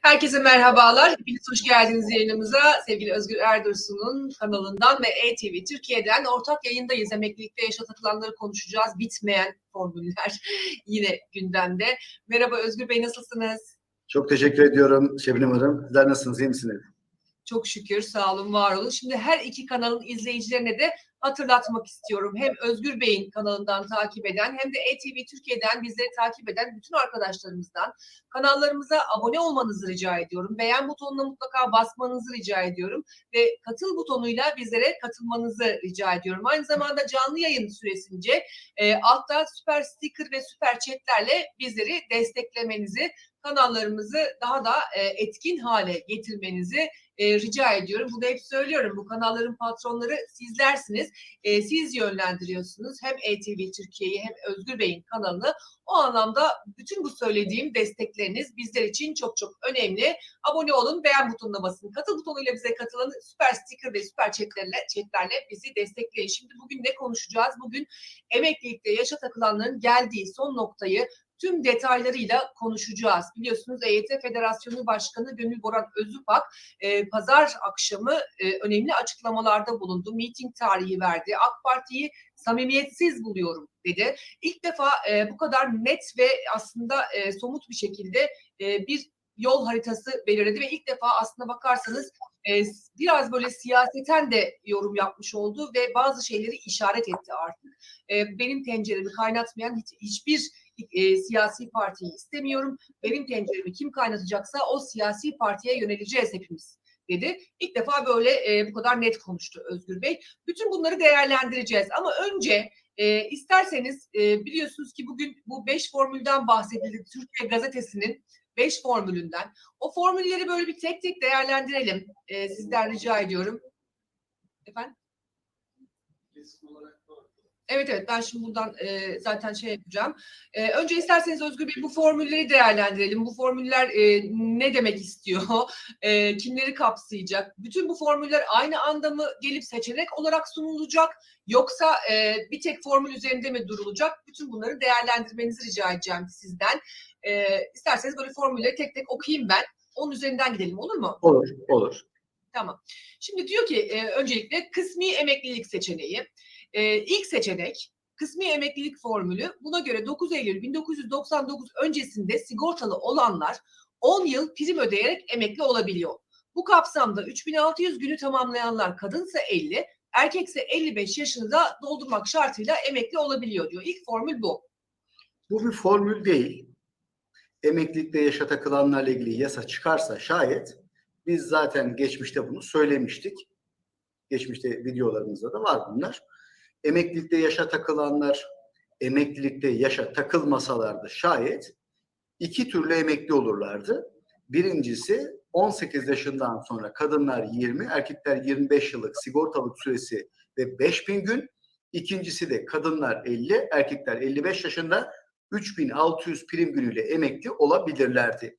Herkese merhabalar. Hepiniz hoş geldiniz yayınımıza. Sevgili Özgür Erdursun'un kanalından ve ETV Türkiye'den ortak yayındayız. Emeklilikte yaşatılanları konuşacağız. Bitmeyen formüller yine gündemde. Merhaba Özgür Bey nasılsınız? Çok teşekkür ediyorum Şebnem Hanım. Sizler nasılsınız, iyi misiniz? Çok şükür sağ olun, var olun. Şimdi her iki kanalın izleyicilerine de hatırlatmak istiyorum. Hem Özgür Bey'in kanalından takip eden hem de ETV Türkiye'den bizleri takip eden bütün arkadaşlarımızdan kanallarımıza abone olmanızı rica ediyorum. Beğen butonuna mutlaka basmanızı rica ediyorum ve katıl butonuyla bizlere katılmanızı rica ediyorum. Aynı zamanda canlı yayın süresince e, altta süper sticker ve süper chatlerle bizleri desteklemenizi, kanallarımızı daha da e, etkin hale getirmenizi e, rica ediyorum. Bunu hep söylüyorum. Bu kanalların patronları sizlersiniz. E, siz yönlendiriyorsunuz. Hem ETV Türkiye'yi hem Özgür Bey'in kanalını. O anlamda bütün bu söylediğim destekleriniz bizler için çok çok önemli. Abone olun, beğen butonuna basın. Katıl butonuyla bize katılın. Süper sticker ve süper chatlerle, chatlerle bizi destekleyin. Şimdi bugün ne konuşacağız? Bugün emeklilikte yaşa takılanların geldiği son noktayı tüm detaylarıyla konuşacağız. Biliyorsunuz EYT Federasyonu Başkanı Gönül Boran Özüpak e, pazar akşamı e, önemli açıklamalarda bulundu. Meeting tarihi verdi. AK Parti'yi samimiyetsiz buluyorum dedi. İlk defa e, bu kadar net ve aslında e, somut bir şekilde e, bir yol haritası belirledi ve ilk defa aslında bakarsanız e, biraz böyle siyaseten de yorum yapmış oldu ve bazı şeyleri işaret etti artık. E, benim tenceremi kaynatmayan hiç, hiçbir e, siyasi partiyi istemiyorum. Benim tenceremi kim kaynatacaksa o siyasi partiye yöneleceğiz hepimiz dedi. İlk defa böyle e, bu kadar net konuştu Özgür Bey. Bütün bunları değerlendireceğiz ama önce e, isterseniz e, biliyorsunuz ki bugün bu beş formülden bahsedildi. Türkiye Gazetesi'nin beş formülünden. O formülleri böyle bir tek tek değerlendirelim. E, sizden rica ediyorum. Efendim? Evet evet ben şimdi buradan e, zaten şey yapacağım. E, önce isterseniz Özgür Bey bu formülleri değerlendirelim. Bu formüller e, ne demek istiyor? E, kimleri kapsayacak? Bütün bu formüller aynı anda mı gelip seçenek olarak sunulacak? Yoksa e, bir tek formül üzerinde mi durulacak? Bütün bunları değerlendirmenizi rica edeceğim sizden. E, isterseniz böyle formülleri tek tek okuyayım ben. Onun üzerinden gidelim olur mu? Olur, olur. Tamam. Şimdi diyor ki e, öncelikle kısmi emeklilik seçeneği. E, ilk seçenek kısmi emeklilik formülü. Buna göre 9 Eylül 1999 öncesinde sigortalı olanlar 10 yıl prim ödeyerek emekli olabiliyor. Bu kapsamda 3600 günü tamamlayanlar kadınsa 50, erkekse 55 yaşını da doldurmak şartıyla emekli olabiliyor diyor. İlk formül bu. Bu bir formül değil. Emeklilikte yaşa takılanlarla ilgili yasa çıkarsa şayet biz zaten geçmişte bunu söylemiştik. Geçmişte videolarımızda da var bunlar. Emeklilikte yaşa takılanlar emeklilikte yaşa takılmasalardı şayet iki türlü emekli olurlardı. Birincisi 18 yaşından sonra kadınlar 20, erkekler 25 yıllık sigortalık süresi ve 5000 gün. İkincisi de kadınlar 50, erkekler 55 yaşında 3600 prim günüyle emekli olabilirlerdi.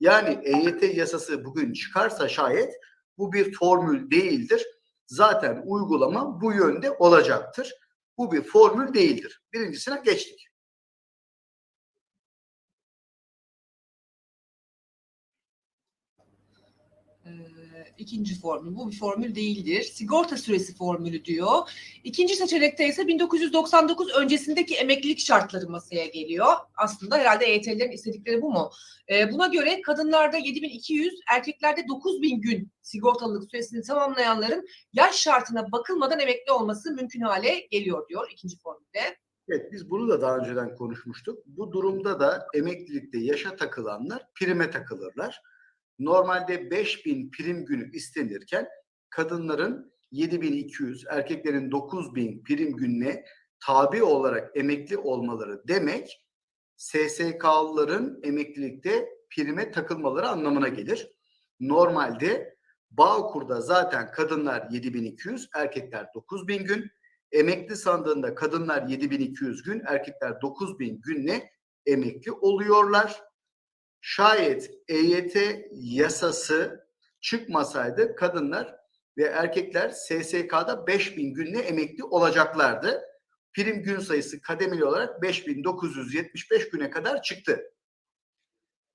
Yani EYT yasası bugün çıkarsa şayet bu bir formül değildir. Zaten uygulama bu yönde olacaktır. Bu bir formül değildir. Birincisine geçtik. Ee, ikinci formül. Bu bir formül değildir. Sigorta süresi formülü diyor. İkinci seçenekte ise 1999 öncesindeki emeklilik şartları masaya geliyor. Aslında herhalde EYT'lilerin istedikleri bu mu? Ee, buna göre kadınlarda 7200, erkeklerde 9000 gün sigortalılık süresini tamamlayanların yaş şartına bakılmadan emekli olması mümkün hale geliyor diyor ikinci formülde. Evet biz bunu da daha önceden konuşmuştuk. Bu durumda da emeklilikte yaşa takılanlar prime takılırlar. Normalde 5000 prim günü istenirken kadınların 7200, erkeklerin 9000 prim gününe tabi olarak emekli olmaları demek SSK'lıların emeklilikte prime takılmaları anlamına gelir. Normalde Bağkur'da zaten kadınlar 7200, erkekler 9000 gün. Emekli sandığında kadınlar 7200 gün, erkekler 9000 günle emekli oluyorlar. Şayet EYT yasası çıkmasaydı kadınlar ve erkekler SSK'da 5000 günle emekli olacaklardı. Prim gün sayısı kademeli olarak 5975 güne kadar çıktı.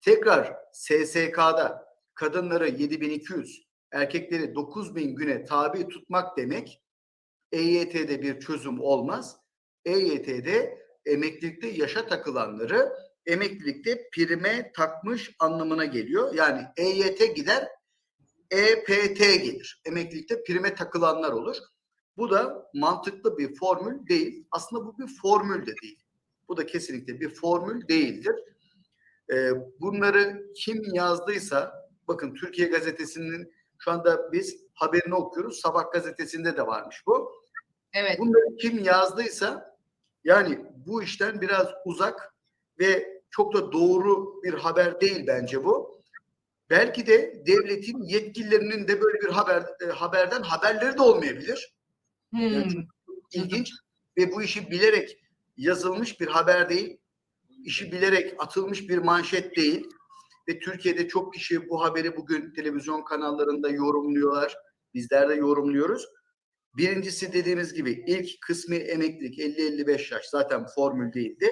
Tekrar SSK'da kadınları 7200, erkekleri 9000 güne tabi tutmak demek EYT'de bir çözüm olmaz. EYT'de emeklilikte yaşa takılanları emeklilikte prime takmış anlamına geliyor. Yani EYT gider, EPT gelir. Emeklilikte prime takılanlar olur. Bu da mantıklı bir formül değil. Aslında bu bir formül de değil. Bu da kesinlikle bir formül değildir. Ee, bunları kim yazdıysa, bakın Türkiye Gazetesi'nin şu anda biz haberini okuyoruz. Sabah gazetesinde de varmış bu. Evet. Bunları kim yazdıysa yani bu işten biraz uzak ve çok da doğru bir haber değil bence bu. Belki de devletin yetkililerinin de böyle bir haber e, haberden haberleri de olmayabilir. Hmm. Yani ilginç ve bu işi bilerek yazılmış bir haber değil. İşi bilerek atılmış bir manşet değil. Ve Türkiye'de çok kişi bu haberi bugün televizyon kanallarında yorumluyorlar. Bizler de yorumluyoruz. Birincisi dediğimiz gibi ilk kısmı emeklilik 50-55 yaş zaten formül değildi.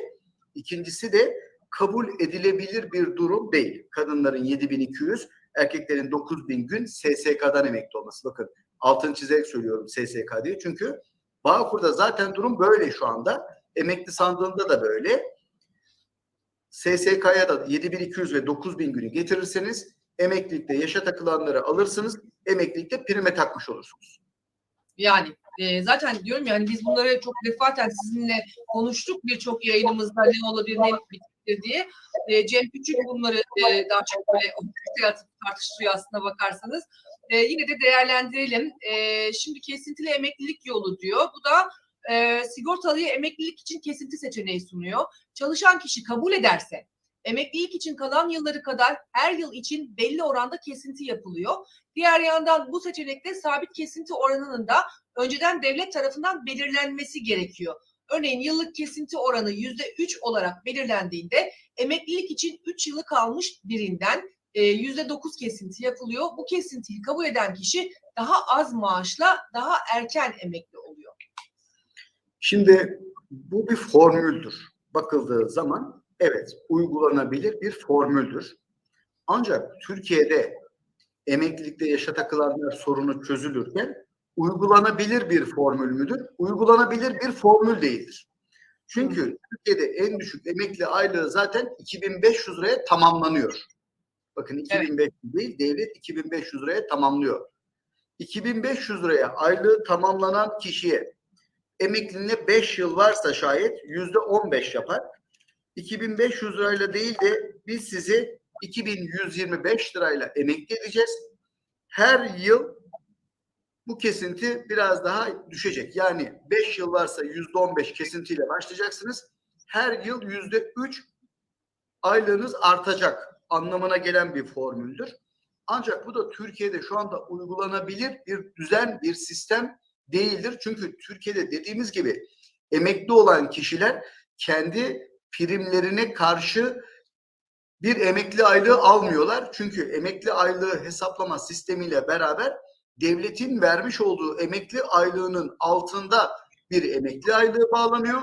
İkincisi de kabul edilebilir bir durum değil. Kadınların 7200, erkeklerin 9000 gün SSK'dan emekli olması. Bakın altını çizerek söylüyorum SSK diye. Çünkü Bağkur'da zaten durum böyle şu anda. Emekli sandığında da böyle. SSK'ya da 7200 ve 9000 günü getirirseniz emeklilikte yaşa takılanları alırsınız. Emeklilikte prime takmış olursunuz. Yani e, zaten diyorum yani biz bunları çok defaten sizinle konuştuk birçok yayınımızda ne olabilir ne bittir diye. E, Cem Küçük bunları e, daha çok böyle tartıştırıyor aslında bakarsanız. E, yine de değerlendirelim. E, şimdi kesintili emeklilik yolu diyor. Bu da e, sigortalıyı emeklilik için kesinti seçeneği sunuyor. Çalışan kişi kabul ederse emeklilik için kalan yılları kadar her yıl için belli oranda kesinti yapılıyor. Diğer yandan bu seçenekte sabit kesinti oranının da önceden devlet tarafından belirlenmesi gerekiyor. Örneğin yıllık kesinti oranı yüzde üç olarak belirlendiğinde emeklilik için üç yılı kalmış birinden e, yüzde dokuz kesinti yapılıyor. Bu kesintiyi kabul eden kişi daha az maaşla daha erken emekli oluyor. Şimdi bu bir formüldür. Bakıldığı zaman evet uygulanabilir bir formüldür. Ancak Türkiye'de emeklilikte yaşa takılanlar sorunu çözülürken uygulanabilir bir formül müdür? Uygulanabilir bir formül değildir. Çünkü Türkiye'de en düşük emekli aylığı zaten 2500 liraya tamamlanıyor. Bakın 2500 değil, devlet 2500 liraya tamamlıyor. 2500 liraya aylığı tamamlanan kişiye emekliliğine 5 yıl varsa şayet yüzde 15 yapar. 2500 lirayla değil de biz sizi 2125 lirayla emekli edeceğiz. Her yıl bu kesinti biraz daha düşecek. Yani 5 yıl varsa yüzde 15 kesintiyle başlayacaksınız. Her yıl yüzde 3 aylığınız artacak anlamına gelen bir formüldür. Ancak bu da Türkiye'de şu anda uygulanabilir bir düzen, bir sistem değildir. Çünkü Türkiye'de dediğimiz gibi emekli olan kişiler kendi primlerine karşı bir emekli aylığı almıyorlar. Çünkü emekli aylığı hesaplama sistemiyle beraber devletin vermiş olduğu emekli aylığının altında bir emekli aylığı bağlanıyor.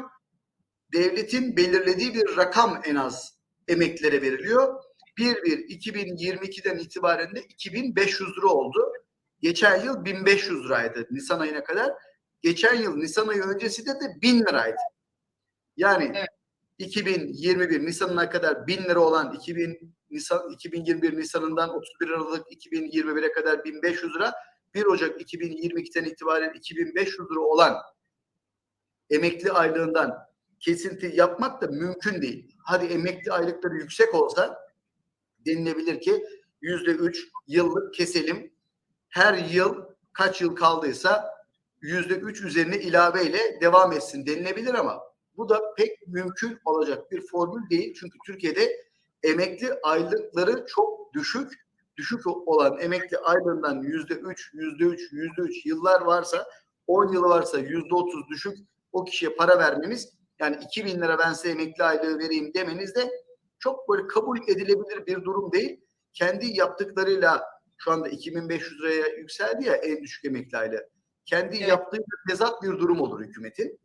Devletin belirlediği bir rakam en az emeklilere veriliyor. 1-1-2022'den itibaren de 2500 lira oldu. Geçen yıl 1500 liraydı Nisan ayına kadar. Geçen yıl Nisan ayı öncesi de de 1000 liraydı. Yani Evet. 2021 Nisan'ına kadar 1000 lira olan 2000 Nisan 2021 Nisan'ından 31 Aralık 2021'e kadar 1500 lira 1 Ocak 2022'den itibaren 2500 lira olan emekli aylığından kesinti yapmak da mümkün değil. Hadi emekli aylıkları yüksek olsa denilebilir ki yüzde üç yıllık keselim. Her yıl kaç yıl kaldıysa yüzde üç üzerine ilaveyle devam etsin denilebilir ama bu da pek mümkün olacak bir formül değil. Çünkü Türkiye'de emekli aylıkları çok düşük. Düşük olan emekli aylığından yüzde üç, yüzde üç, yüzde üç yıllar varsa 10 yılı varsa yüzde otuz düşük o kişiye para vermeniz yani 2000 lira ben size emekli aylığı vereyim demeniz de çok böyle kabul edilebilir bir durum değil. Kendi yaptıklarıyla şu anda 2500 liraya yükseldi ya en düşük emekli aylığı. Kendi Evet. yaptığı tezat bir durum olur hükümetin.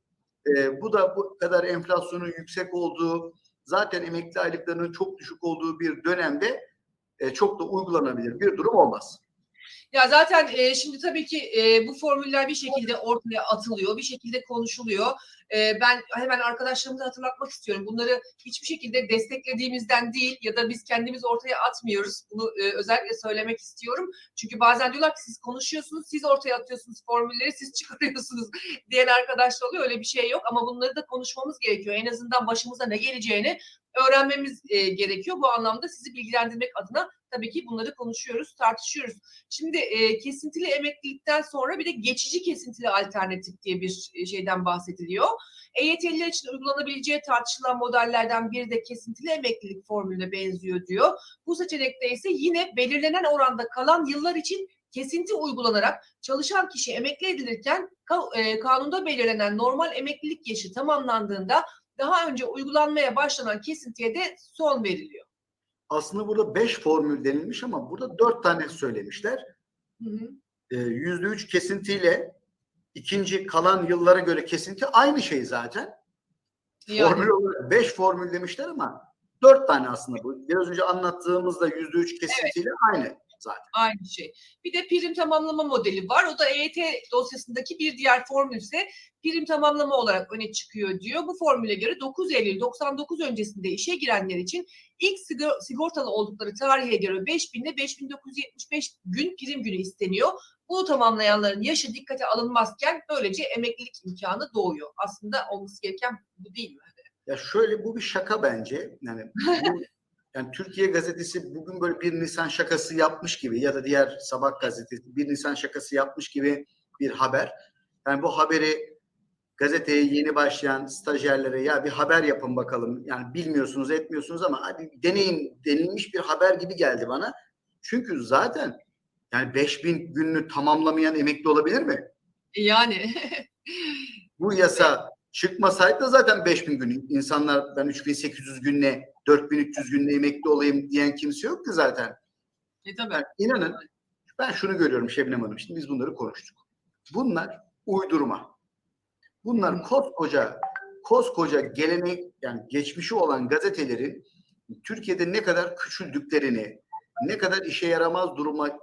Ee, bu da bu kadar enflasyonun yüksek olduğu, zaten emekli aylıklarının çok düşük olduğu bir dönemde e, çok da uygulanabilir bir durum olmaz. Ya zaten e, şimdi tabii ki e, bu formüller bir şekilde ortaya atılıyor, bir şekilde konuşuluyor. E, ben hemen arkadaşlarımıza hatırlatmak istiyorum. Bunları hiçbir şekilde desteklediğimizden değil ya da biz kendimiz ortaya atmıyoruz. Bunu e, özellikle söylemek istiyorum. Çünkü bazen diyorlar ki siz konuşuyorsunuz, siz ortaya atıyorsunuz formülleri, siz çıkarıyorsunuz diyen arkadaşlar oluyor. Öyle bir şey yok ama bunları da konuşmamız gerekiyor. En azından başımıza ne geleceğini öğrenmemiz e, gerekiyor. Bu anlamda sizi bilgilendirmek adına tabii ki bunları konuşuyoruz, tartışıyoruz. Şimdi e, kesintili emeklilikten sonra bir de geçici kesintili alternatif diye bir e, şeyden bahsediliyor. EYT'liler için uygulanabileceği tartışılan modellerden biri de kesintili emeklilik formülüne benziyor diyor. Bu seçenekte ise yine belirlenen oranda kalan yıllar için kesinti uygulanarak çalışan kişi emekli edilirken e, kanunda belirlenen normal emeklilik yaşı tamamlandığında daha önce uygulanmaya başlanan kesintiye de son veriliyor. Aslında burada 5 formül denilmiş ama burada 4 tane söylemişler. Ee, %3 kesintiyle ikinci kalan yıllara göre kesinti aynı şey zaten. Yani. Formül olarak 5 formül demişler ama 4 tane aslında bu. Biraz önce anlattığımızda %3 kesintiyle aynı zaten. Aynı şey. Bir de prim tamamlama modeli var. O da EYT dosyasındaki bir diğer formül ise prim tamamlama olarak öne çıkıyor diyor. Bu formüle göre 9 Eylül 99 öncesinde işe girenler için ilk sigor- sigortalı oldukları tarihe göre 5000 ile 5975 gün prim günü isteniyor. Bunu tamamlayanların yaşı dikkate alınmazken böylece emeklilik imkanı doğuyor. Aslında olması gereken bu değil mi? Ya şöyle bu bir şaka bence. Yani bu- yani Türkiye gazetesi bugün böyle bir Nisan şakası yapmış gibi ya da diğer Sabah gazetesi bir Nisan şakası yapmış gibi bir haber. Yani bu haberi gazeteye yeni başlayan stajyerlere ya bir haber yapın bakalım. Yani bilmiyorsunuz etmiyorsunuz ama hadi deneyin denilmiş bir haber gibi geldi bana. Çünkü zaten yani 5000 gününü tamamlamayan emekli olabilir mi? Yani Bu yasa çıkmasaydı da zaten 5000 gün insanlar ben 3800 günle 4300 günle emekli olayım diyen kimse yoktu zaten. e, tabii. Yani inanın ben şunu görüyorum Şebnem Hanım. Şimdi biz bunları konuştuk. Bunlar uydurma. Bunlar koskoca koskoca gelenek yani geçmişi olan gazetelerin Türkiye'de ne kadar küçüldüklerini, ne kadar işe yaramaz duruma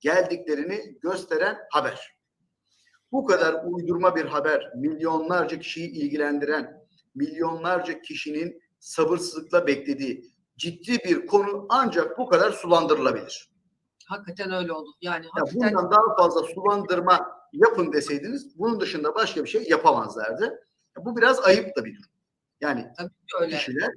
geldiklerini gösteren haber. Bu kadar uydurma bir haber, milyonlarca kişiyi ilgilendiren, milyonlarca kişinin sabırsızlıkla beklediği ciddi bir konu ancak bu kadar sulandırılabilir. Hakikaten öyle oldu. Yani Ya hakikaten bundan daha fazla sulandırma yapın deseydiniz bunun dışında başka bir şey yapamazlardı. Ya Bu biraz ayıp da bir durum. Yani tabii öyle. kişiler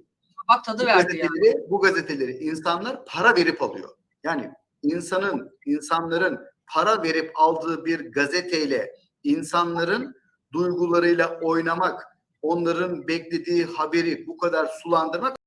Bak tadı bu verdi yani. gazeteleri, bu gazeteleri insanlar para verip alıyor. Yani insanın, insanların para verip aldığı bir gazeteyle insanların duygularıyla oynamak, onların beklediği haberi bu kadar sulandırmak